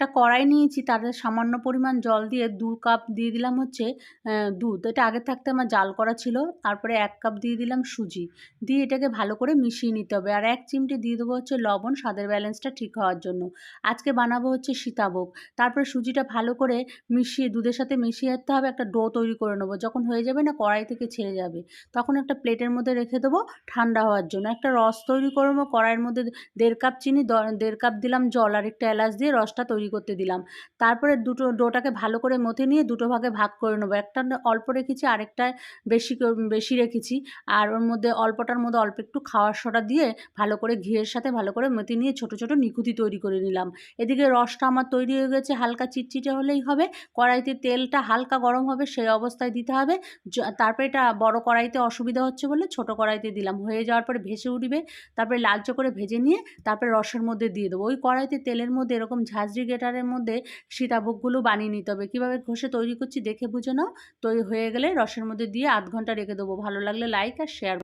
একটা কড়াই নিয়েছি, তাতে সামান্য পরিমাণ জল দিয়ে দু কাপ দিয়ে দিলাম হচ্ছে দুধ। এটা আগে থাকতে আমার জাল করা ছিল, তারপরে এক কাপ দিয়ে দিলাম সুজি। দিয়ে এটাকে ভালো করে মিশিয়ে নিতে হবে। আর এক চিমটি দিয়ে দেবো হচ্ছে লবণ, স্বাদের ব্যালেন্সটা ঠিক হওয়ার জন্য। আজকে বানাবো হচ্ছে সীতাভোগ। তারপরে সুজিটা ভালো করে মিশিয়ে, দুধের সাথে মিশিয়ে যেতে হবে, একটা ডো তৈরি করে নেব। যখন হয়ে যাবে না, কড়াই থেকে ছেড়ে যাবে। তখন একটা প্লেটের মধ্যে রেখে দেবো ঠান্ডা হওয়ার জন্য। একটা রস তৈরি করব কড়াইয়ের মধ্যে দেড় কাপ চিনি দেড় কাপ দিলাম জল আর একটা এলাচ দিয়ে রসটা তৈরি করতে দিলাম। তারপরে দুটো ডোটাকে ভালো করে মথে নিয়ে দুটো ভাগে ভাগ করে নেব। একটা অল্প রেখেছি আরেকটায় বেশি বেশি রেখেছি। আর ওর মধ্যে অল্পটার মধ্যে অল্প একটু খাওয়ার সোডা দিয়ে ভালো করে ঘিয়ের সাথে ভালো করে মেতে নিয়ে ছোট ছোট নিকুতি তৈরি করে নিলাম। এদিকে রসটা আমার তৈরি হয়ে গেছে, হালকা চিটচিটে হলেই হবে। কড়াইতে তেলটা হালকা গরম হবে, সেই অবস্থায় দিতে হবে। তারপরে এটা বড় কড়াইতে অসুবিধা হচ্ছে বলে ছোট কড়াইতে দিলাম। হয়ে যাওয়ার পরে ভেসে উঠবে, তারপরে লালচে করে ভেজে নিয়ে তারপরে রসের মধ্যে দিয়ে দেবো। ওই কড়াইতে তেলের মধ্যে এরকম ঝাঁঝরি গেটারের মধ্যে সীতাভোগগুলো বানিয়ে নিতে হবে। কীভাবে ঘষে তৈরি করছি দেখে বুঝে নাও। তৈরি হয়ে গেলে রসের মধ্যে দিয়ে আধ ঘণ্টা রেখে দেবো। ভালো লাগলে লাইক আর শেয়ার